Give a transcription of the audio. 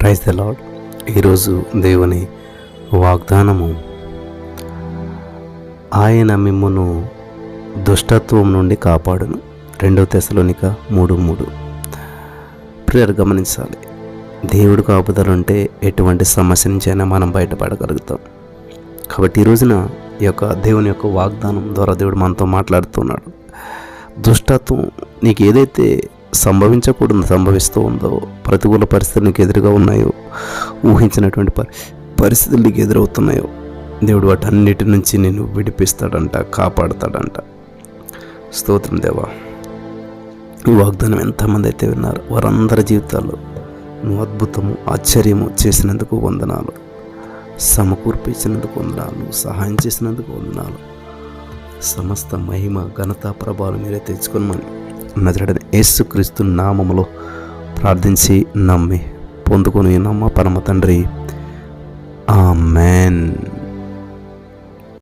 Praise the lord ఈరోజు దేవుని వాగ్దానము. ఆయన మిమ్మను దుష్టత్వం నుండి కాపాడును. రెండవ తెశలోనిక మూడు మూడు. ప్రియర్ గమనించాలి. దేవుడు కాపుదలుంటే ఎటువంటి సమస్య నుంచైనా మనం బయటపడగలుగుతాం. కాబట్టి ఈ రోజున ఈ యొక్క దేవుని యొక్క వాగ్దానం ద్వారా దేవుడు మనతో మాట్లాడుతున్నాడు. దుష్టత్వం నీకు ఏదైతే సంభవించకూడదు సంభవిస్తూ ఉందో ప్రతికూల పరిస్థితులు నీకు ఎదురుగా ఉన్నాయో ఊహించినటువంటి పరి పరిస్థితులు నీకు ఎదురవుతున్నాయో దేవుడు వాటన్నిటి నుంచి నేను విడిపిస్తాడంట కాపాడతాడంట. స్తోత్రం దేవా. ఈ వాగ్దానం ఎంతమంది అయితే విన్నారు వారందరి జీవితాల్లో నువ్వు అద్భుతము ఆశ్చర్యము చేసినందుకు వందనాలు సమకూర్పించినందుకు వందనాలు సహాయం చేసినందుకు వందనాలు. సమస్త మహిమ ఘనత ప్రభావాలు మీరే తెచ్చుకోమని నజరడని యేసుక్రీస్తు నామములో ప్రార్థించి నమ్మి పొందుకొని నమ్మ పరమ తండ్రి. ఆ మ్యాన్